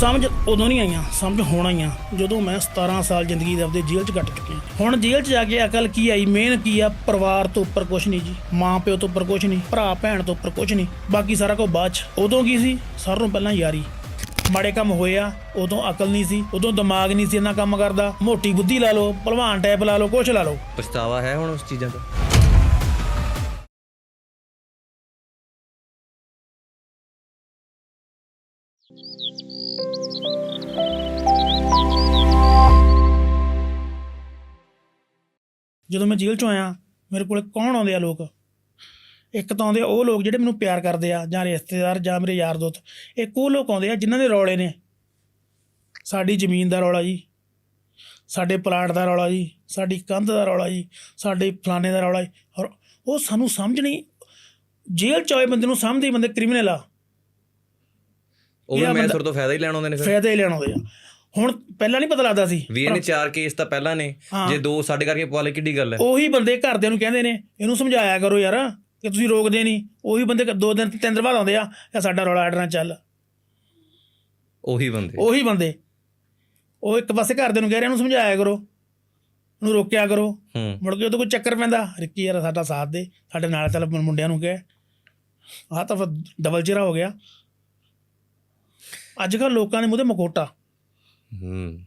ਸਮਝ ਉਦੋਂ ਨਹੀਂ ਆਈਆਂ, ਸਮਝ ਹੁਣ ਆਈਆਂ, ਜਦੋਂ ਮੈਂ 17 ਸਾਲ ਜ਼ਿੰਦਗੀ ਦੇ ਆਪਦੇ ਜੇਲ੍ਹ 'ਚ ਕੱਟ ਚੁੱਕਿਆ ਹੁਣ ਜੇਲ੍ਹ 'ਚ ਜਾ ਕੇ ਅਕਲ ਕੀ ਆਈ ਮੇਨ ਕੀ ਆ? ਪਰਿਵਾਰ ਤੋਂ ਉੱਪਰ ਕੁਝ ਨਹੀਂ ਜੀ, ਮਾਂ ਪਿਓ ਤੋਂ ਉੱਪਰ ਕੁਝ ਨਹੀਂ, ਭਰਾ ਭੈਣ ਤੋਂ ਉੱਪਰ ਕੁਝ ਨਹੀਂ, ਬਾਕੀ ਸਾਰਾ ਕੁਝ ਬਾਅਦ 'ਚ। ਉਦੋਂ ਕੀ ਸੀ? ਸਾਰਿਆਂ ਨੂੰ ਪਹਿਲਾਂ ਯਾਰੀ। ਮਾੜੇ ਕੰਮ ਹੋਏ ਆ, ਉਦੋਂ ਅਕਲ ਨਹੀਂ ਸੀ, ਉਦੋਂ ਦਿਮਾਗ ਨਹੀਂ ਸੀ ਇੰਨਾ ਕੰਮ ਕਰਦਾ। ਮੋਟੀ ਬੁੱਧੀ ਲਾ ਲਓ, ਭਲਵਾਨ ਟੈਪ ਲਾ ਲਓ, ਕੁਛ ਲਾ ਲਓ। ਪਛਤਾਵਾ ਹੈ ਹੁਣ ਉਸ ਚੀਜ਼ਾਂ ਦਾ ਜਦੋਂ ਮੈਂ ਜੇਲ੍ਹ ਚੋਂ ਆਇਆ ਮੇਰੇ ਕੋਲੇ ਕੌਣ ਆਉਂਦੇ ਆ ਲੋਕ? ਇੱਕ ਤਾਂ ਆਉਂਦੇ ਉਹ ਲੋਕ ਜਿਹੜੇ ਮੈਨੂੰ ਪਿਆਰ ਕਰਦੇ ਆ ਜਾਂ ਰਿਸ਼ਤੇਦਾਰ ਜਾਂ ਮੇਰੇ ਯਾਰ ਦੋਸਤ। ਇੱਕ ਉਹ ਲੋਕ ਆਉਂਦੇ ਆ ਜਿਨ੍ਹਾਂ ਦੇ ਰੌਲੇ ਨੇ। ਸਾਡੀ ਜ਼ਮੀਨ ਦਾ ਰੌਲਾ ਜੀ ਸਾਡੇ ਪਲਾਟ ਦਾ ਰੌਲਾ ਜੀ ਸਾਡੀ ਕੰਧ ਦਾ ਰੌਲਾ ਜੀ ਸਾਡੇ ਫਲਾਣੇ ਦਾ ਰੌਲਾ ਜੀ। ਔਰ ਉਹ ਸਾਨੂੰ ਸਮਝ ਨਹੀਂ ਜੇਲ੍ਹ ਚ ਆਏ ਬੰਦੇ ਨੂੰ ਸਮਝਦੇ ਬੰਦੇ ਕ੍ਰਿਮੀਨਲ ਆ। ਉਹ ਬੰਦਾ- ਮੈਂਸਰ ਤੋਂ ਫਾਇਦਾ ਹੀ ਲੈਣ ਆਉਂਦੇ ਨੇ ਫਿਰ। ਫਾਇਦਾ ਹੀ ਲੈਣ ਆਉਂਦੇ ਆ। ਹੁਣ ਪਹਿਲਾਂ ਨਹੀਂ ਪਤਾ ਲੱਗਦਾ ਸੀ। ਵੀ ਇਹਨੇ ਚਾਰ ਕੇਸ ਤਾਂ ਪਹਿਲਾਂ ਨੇ। ਜੇ ਦੋ ਸਾਡੇ ਕਰਕੇ ਪਵਾ ਲਏ ਕਿੱਡੀ ਗੱਲ ਹੈ। ਉਹੀ ਬੰਦੇ ਘਰਦਿਆਂ ਨੂੰ ਕਹਿੰਦੇ ਨੇ ਇਹਨੂੰ ਸਮਝਾਇਆ ਕਰੋ ਯਾਰ ਕਿ ਤੁਸੀਂ ਰੋਕਦੇ ਨਹੀਂ। ਉਹੀ ਬੰਦੇ ਕ- ਦੋ ਦਿਨ ਤਿੰਨ ਦਿਨ ਬਾਅਦ ਆਉਂਦੇ ਆ ਇਹ ਸਾਡਾ ਰੌਲਾ ਅੜਨਾ ਚੱਲ। ਉਹੀ ਬੰਦੇ। ਉਹੀ ਬੰਦੇ। ਉਹ ਇੱਕ ਪਾਸੇ ਘਰਦਿਆਂ ਨੂੰ ਕਹਿ ਰਹੇ ਇਹਨੂੰ ਸਮਝਾਇਆ ਕਰੋ। ਉਹਨੂੰ ਰੋਕਿਆ ਕਰੋ। ਮੁੜ ਕੇ ਉਹਦੇ ਕੋਈ ਚੱਕਰ ਪੈਂਦਾ ਰਿੱਕੀ ਯਾਰ ਸਾਡਾ ਸਾਥ ਦੇ ਸਾਡੇ ਨਾਲ ਚੱਲ ਮੁੰਡਿਆਂ ਨੂੰ ਕਹਿ। ਆਹ ਤਾਂ ਫਿਰ ਡਬਲ ਚਿਹਰਾ ਹੋ ਗਿਆ। ਅੱਜ ਕੱਲ੍ਹ ਲੋਕਾਂ ਦੇ ਮੂੰਹ ਤੇ ਮਕੋਟਾ। ਹੂੰ।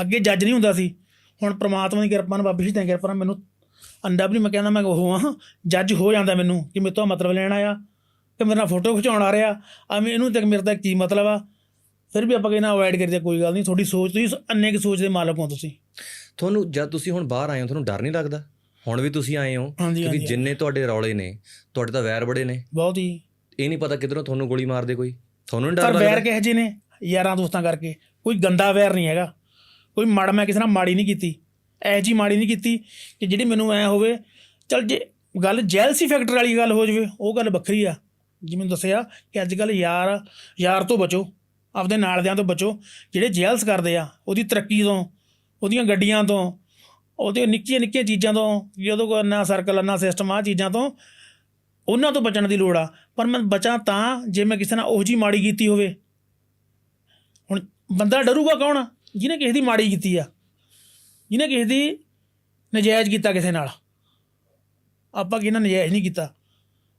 ਅੱਗੇ ਜੱਜ ਨਹੀਂ ਹੁੰਦਾ ਸੀ। ਹੁਣ ਪ੍ਰਮਾਤਮਾ ਦੀ ਕਿਰਪਾ ਨਾਲ ਬਾਬੇ ਜੀ ਦੀ ਕਿਰਪਾ ਨਾਲ ਮੈਨੂੰ ਅੰਡਾ ਵੀ ਨਹੀਂ ਮੈਂ ਕਹਿੰਦਾ ਮੈਂ ਉਹ ਹਾਂ ਜੱਜ ਹੋ ਜਾਂਦਾ ਮੈਨੂੰ ਕਿ ਮੇਰੇ ਤੋਂ ਮਤਲਬ ਲੈਣ ਆਇਆ ਤੇ ਮੇਰੇ ਨਾਲ ਫੋਟੋ ਖਿਚਾਉਣ ਆ ਰਿਹਾ। ਆ ਮੈਂ ਇਹਨੂੰ ਤੱਕ ਮੇਰੇ ਦਾ ਕੀ ਮਤਲਬ ਆ? ਫਿਰ ਵੀ ਆਪਾਂ ਕਹਿੰਦਾ ਅਵੋਇਡ ਕਰੀਏ ਕੋਈ ਗੱਲ ਨਹੀਂ ਤੁਹਾਡੀ ਸੋਚ ਤੁਸੀਂ ਅੰਨੇ ਕੀ ਸੋਚ ਦੇ ਮਾਲਕ ਹੋ ਤੁਸੀਂ। ਤੁਹਾਨੂੰ ਜਦ ਤੁਸੀਂ ਹੁਣ ਬਾਹਰ ਆਏ ਹੋ ਤੁਹਾਨੂੰ ਡਰ ਨਹੀਂ ਲੱਗਦਾ? ਹੁਣ ਵੀ ਤੁਸੀਂ ਆਏ ਹੋ ਕਿਉਂਕਿ ਜਿੰਨੇ ਤੁਹਾਡੇ ਰੌਲੇ ਨੇ ਤੁਹਾਡੇ ਤਾਂ ਵੈਰ ਬੜੇ ਨੇ। ਬਹੁਤ ਹੀ। ਇਹ ਨਹੀਂ ਪਤਾ ਕਿਧਰੋਂ ਤੁਹਾਨੂੰ ਗੋਲੀ ਮਾਰ ਦੇ ਕੋਈ। ਤੁਹਾਨੂੰ ਨਹੀਂ ਪਰ ਡਰ ਵੈਰ ਲੱਗਦਾ ਕਿਹੋ ਜਿਹੇ ਨੇ? ਯਾਰਾਂ ਦੋਸਤਾਂ ਕਰਕੇ। ਕੋਈ ਗੰਦਾ ਵੈਰ ਨਹੀਂ ਹੈਗਾ। ਕੋਈ ਮਾੜਾ, ਮੈਂ ਕਿਸੇ ਨਾਲ ਮਾੜੀ ਨਹੀਂ ਕੀਤੀ। ਐ ਜੀ ਮਾੜੀ ਨਹੀਂ ਕੀਤੀ ਕਿ ਜਿਹੜੀ ਮੈਨੂੰ ਐ ਹੋਵੇ। ਚਲ ਜੇ ਗੱਲ ਜੈਲਸੀ ਫੈਕਟਰ ਵਾਲੀ ਗੱਲ ਹੋ ਜਾਵੇ, ਉਹ ਗੱਲ ਵੱਖਰੀ ਆ। ਜਿਵੇਂ ਦੱਸਿਆ ਕਿ ਅੱਜ ਕੱਲ ਯਾਰ ਯਾਰ ਤੋਂ ਬਚੋ। ਆਪਦੇ ਨਾਲਦਿਆਂ ਤੋਂ ਬਚੋ। ਜਿਹੜੇ ਜੈਲਸ ਕਰਦੇ ਆ, ਉਹਦੀ ਤਰੱਕੀ ਤੋਂ, ਉਹਦੀਆਂ ਗੱਡੀਆਂ ਤੋਂ, ਉਹਦੇ ਨਿੱਕੀਆਂ ਨਿੱਕੀਆਂ ਚੀਜ਼ਾਂ ਤੋਂ ਜਦੋਂ ਕੋਈ ਨਾ ਸਰਕਲ ਨਾ ਸਿਸਟਮ ਆ ਚੀਜ਼ਾਂ ਤੋਂ ਉਹਨਾਂ ਤੋਂ ਬਚਣ ਦੀ ਲੋੜ ਆ। ਪਰ ਮੈਂ ਬਚਾਂ ਤਾਂ ਜੇ ਮੈਂ ਕਿਸੇ ਨਾਲ ਉਹ ਜੀ ਮਾੜੀ ਕੀਤੀ ਹੋਵੇ। ਹੁਣ ਬੰਦਾ ਡਰੂਗਾ ਕੌਣ? ਜਿਹਨੇ ਕਿਸੇ ਦੀ ਮਾੜੀ ਕੀਤੀ ਆ। ਜਿਹਨੇ ਕਿਸੇ ਦੀ ਨਜਾਇਜ਼ ਕੀਤਾ ਕਿਸੇ ਨਾਲ। ਆਪਾਂ ਕਿਸੇ ਨਾਲ ਨਜਾਇਜ਼ ਨਹੀਂ ਕੀਤਾ।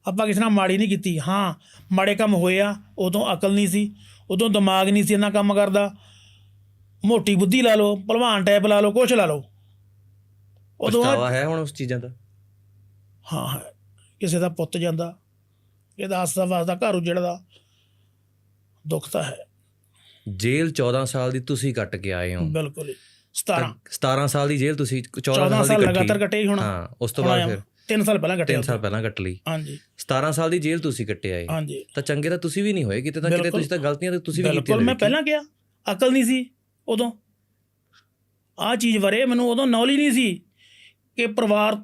ਆਪਾਂ ਕਿਸੇ ਨਾਲ ਮਾੜੀ ਨਹੀਂ ਕੀਤੀ। ਹਾਂ ਮਾੜੇ ਕੰਮ ਹੋਏ ਆ ਉਦੋਂ ਅਕਲ ਨਹੀਂ ਸੀ ਉਦੋਂ ਦਿਮਾਗ ਨਹੀਂ ਸੀ ਇੰਨਾ ਕੰਮ ਕਰਦਾ। ਮੋਟੀ ਬੁੱਧੀ ਲਾ ਲਓ ਭਲਵਾਨ ਟੈਪ ਲਾ ਲਓ ਕੁਛ ਲਾ ਲਓ। ਉਦੋਂ ਪਛਤਾਵਾ ਹੈ ਹੁਣ ਉਸ ਚੀਜ਼ਾਂ ਦਾ? ਹਾਂ ਹਾਂ। ਕਿਸੇ ਦਾ ਪੁੱਤ ਜਾਂਦਾ ਇਹਦਾ ਹੱਸਦਾ ਵਸਦਾ ਘਰ ਉਜੜਦਾ ਦੁੱਖ ਤਾਂ ਹੈ। ਜੇਲ੍ਹ 14 ਸਾਲ ਦੀ ਤੁਸੀਂ ਕੱਟ ਕੇ ਆਏ ਹੋ। ਬਿਲਕੁਲ ਹੀ। 17 17 ਸਾਲ ਦੀ ਜੇਲ੍ਹ ਤੁਸੀਂ 14 14 ਸਾਲ ਦੀ ਲਗਾਤਾਰ ਕੱਟੀ ਹੀ ਹੁਣ। ਹਾਂ ਉਸ ਤੋਂ ਬਾਅਦ ਫਿਰ। 3 ਸਾਲ ਪਹਿਲਾਂ ਕੱਟੇ 3 ਸਾਲ ਪਹਿਲਾਂ ਕੱਟ ਲਈ। ਹਾਂਜੀ। 17 ਸਾਲ ਦੀ ਜੇਲ੍ਹ ਤੁਸੀਂ ਕੱਟੇ ਆਏ। ਹਾਂਜੀ। ਤਾਂ ਚੰਗੇ ਤਾਂ ਤੁਸੀਂ ਵੀ ਨਹੀਂ ਹੋਏ ਕਿਤੇ ਤਾਂ ਕਿਤੇ। ਤੁਸੀਂ ਤਾਂ ਗਲਤੀਆਂ ਤਾਂ ਤੁਸੀਂ ਵੀ ਕੀਤੀਆਂ ਬਿਲਕੁਲ ਮੈਂ। ਪਹਿਲਾਂ ਕਿਹਾ ਅਕਲ ਨਹੀਂ ਸੀ ਉਦੋਂ। ਆ ਚੀਜ਼ ਬਾਰੇ ਮੈਨੂੰ ਉਦੋਂ ਨੌਲੇਜ ਨਹੀਂ ਸੀ ਕਿ ਪਰਿਵਾਰ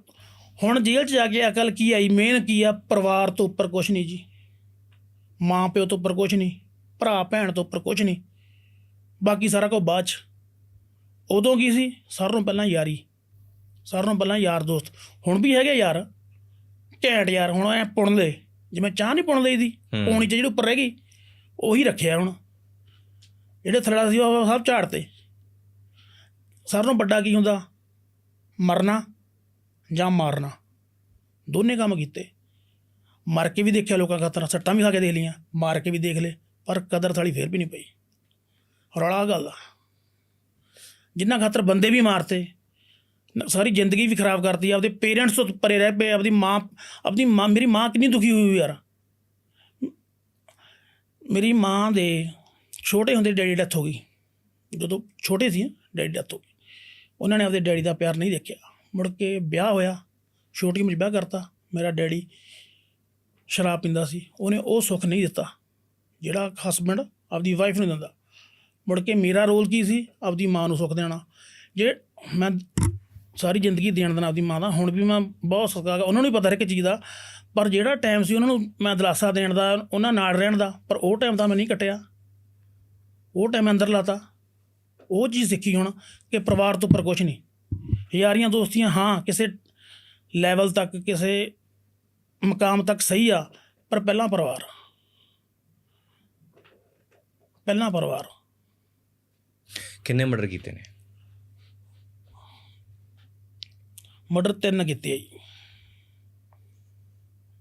ਹੁਣ ਜੇਲ੍ਹ 'ਚ ਜਾ ਕੇ ਅਕਲ ਕੀ ਆਈ ਮੇਨ ਕੀ ਆ ਪਰਿਵਾਰ ਤੋਂ ਉੱਪਰ ਕੁਝ ਨਹੀਂ ਜੀ। ਮਾਂ ਪਿਓ ਤੋਂ ਉੱਪਰ ਕੁਝ ਨਹੀਂ ਭਰਾ ਭੈਣ ਤੋਂ ਉੱਪਰ ਕੁਝ ਨਹੀਂ। ਬਾਕੀ ਸਾਰਾ ਕੁਝ ਬਾਅਦ 'ਚ। ਉਦੋਂ ਕੀ ਸੀ? ਸਾਰਿਆਂ ਨੂੰ ਪਹਿਲਾਂ ਯਾਰੀ। ਸਾਰਿਆਂ ਨੂੰ ਪਹਿਲਾਂ ਯਾਰ ਦੋਸਤ। ਹੁਣ ਵੀ ਹੈਗੇ ਯਾਰ। ਘੈਂਟ ਯਾਰ ਹੁਣ ਐ ਪੁਣ ਲੈ ਜਿਵੇਂ ਚਾਹ ਨਹੀਂ ਪੁਣ ਲਈਦੀ। ਪੌਣੀ 'ਚ ਜਿਹੜੀ ਉੱਪਰ ਰਹਿ ਗਈ ਉਹੀ ਰੱਖਿਆ ਹੁਣ। ਜਿਹੜੇ ਥੱਲੜਾ ਸੀ ਉਹ ਸਭ ਝਾੜਤੇ। ਸਾਰਿਆਂ ਨੂੰ ਵੱਡਾ ਕੀ ਹੁੰਦਾ? ਮਰਨਾ ਜਾਂ ਮਾਰਨਾ? ਦੋਨੇ ਕੰਮ ਕੀਤੇ। ਮਰ ਕੇ ਵੀ ਦੇਖਿਆ ਲੋਕਾਂ ਖਾਤਰ। ਸੱਟਾਂ ਵੀ ਖਾ ਕੇ ਦੇਖ ਲਈਆਂ। ਮਾਰ ਕੇ ਵੀ ਦੇਖ ਲਏ। ਪਰ ਕਦਰ ਥਾਲੀ ਫੇਰ ਵੀ ਨਹੀਂ ਪਈ। ਰੌਲਾ ਗੱਲ ਆ। ਜਿੰਨਾ ਖਾਤਰ ਬੰਦੇ ਵੀ ਮਾਰਤੇ ਨ- ਸਾਰੀ ਜ਼ਿੰਦਗੀ ਵੀ ਖਰਾਬ ਕਰਤੀ, ਆਪਦੇ ਪੇਰੈਂਟਸ ਤੋਂ ਪਰੇ ਰਹਿ ਪਏ, ਆਪਦੀ ਮਾਂ ਆਪਦੀ ਮਾਂ, ਮੇਰੀ ਮਾਂ ਕਿੰਨੀ ਦੁਖੀ ਹੋਈ ਯਾਰ। ਮੇਰੀ ਮਾਂ ਦੇ ਛੋਟੇ ਹੁੰਦੇ ਡੈਡੀ ਡੈਥ ਹੋ ਗਈ। ਜਦੋਂ ਛੋਟੇ ਸੀ, ਡੈਡੀ ਡੈਥ ਹੋ ਗਈ। ਉਹਨਾਂ ਨੇ ਆਪਦੇ ਡੈਡੀ ਦਾ ਪਿਆਰ ਨਹੀਂ ਦੇਖਿਆ। ਮੁੜ ਕੇ ਵਿਆਹ ਹੋਇਆ, ਛੋਟੀ ਉਮਰ ਵਿਆਹ ਕਰਤਾ। ਮੇਰਾ ਡੈਡੀ ਸ਼ਰਾਬ ਪੀਂਦਾ ਸੀ। ਉਹਨੇ ਉਹ ਸੁੱਖ ਨਹੀਂ ਦਿੱਤਾ, ਜਿਹੜਾ ਹਸਬੰਡ ਆਪਦੀ ਵਾਈਫ ਨੂੰ ਦਿੰਦਾ। ਮੁੜ ਕੇ ਮੇਰਾ ਰੋਲ ਕੀ ਸੀ? ਆਪਦੀ ਮਾਂ ਨੂੰ ਸੁੱਖ ਦੇਣਾ। ਜੇ ਮੈਂ ਸਾਰੀ ਜ਼ਿੰਦਗੀ ਦੇਣ ਦੇਣਾ ਆਪਦੀ ਮਾਂ ਦਾ, ਹੁਣ ਵੀ ਮੈਂ ਬਹੁਤ ਸਤਿਕਾਰ ਉਹਨਾਂ ਨੂੰ ਵੀ ਪਤਾ ਹੈ ਕਿ ਚੀਜ਼ ਦਾ। ਪਰ ਜਿਹੜਾ ਟਾਈਮ ਸੀ ਉਹਨਾਂ ਨੂੰ ਮੈਂ ਦਿਲਾਸਾ ਦੇਣ ਦਾ, ਉਹਨਾਂ ਨਾਲ ਰਹਿਣ ਦਾ। ਪਰ ਉਹ ਟਾਈਮ ਤਾਂ ਮੈਂ ਨਹੀਂ ਕੱਟਿਆ। ਉਹ ਟਾਈਮ ਅੰਦਰ ਲਾਤਾ। ਉਹ ਚੀਜ਼ ਸਿੱਖੀ ਹੁਣ ਕਿ ਪਰਿਵਾਰ ਤੋਂ ਉੱਪਰ ਕੁਝ ਨਹੀਂ। ਯਾਰੀਆਂ ਦੋਸਤੀਆਂ, ਹਾਂ, ਕਿਸੇ ਲੈਵਲ ਤੱਕ, ਕਿਸੇ ਮਕਾਮ ਤੱਕ ਸਹੀ ਆ, ਪਰ ਪਹਿਲਾਂ ਪਰਿਵਾਰ। ਪਹਿਲਾਂ ਪਰਿਵਾਰ। ਕਿੰਨੇ ਮਰਡਰ ਕੀਤੇ ਨੇ? ਮਰਡਰ ਤਿੰਨ ਕੀਤੇ ਆ ਜੀ।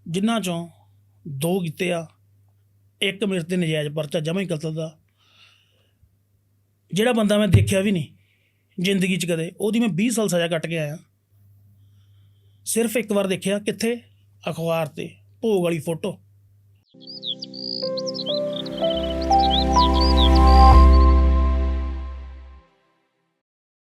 ਜਿਨ੍ਹਾਂ ਚੋਂ ਦੋ ਕੀਤੇ ਆ, ਇੱਕ ਮੇਰੇ ਤੇ ਨਜਾਇਜ਼ ਪਰਚਾ ਜਮਾ ਹੀ ਕਤਲ ਦਾ। ਜਿਹੜਾ ਬੰਦਾ ਮੈਂ ਦੇਖਿਆ ਵੀ ਨਹੀਂ ਜ਼ਿੰਦਗੀ 'ਚ ਕਦੇ, ਉਹਦੀ ਮੈਂ 20 ਸਾਲ ਸਜ਼ਾ ਕੱਟ ਕੇ ਆਇਆ। ਸਿਰਫ ਇੱਕ ਵਾਰ ਦੇਖਿਆ ਕਿੱਥੇ? ਅਖਬਾਰ ਤੇ, ਭੋਗ ਵਾਲੀ ਫੋਟੋ।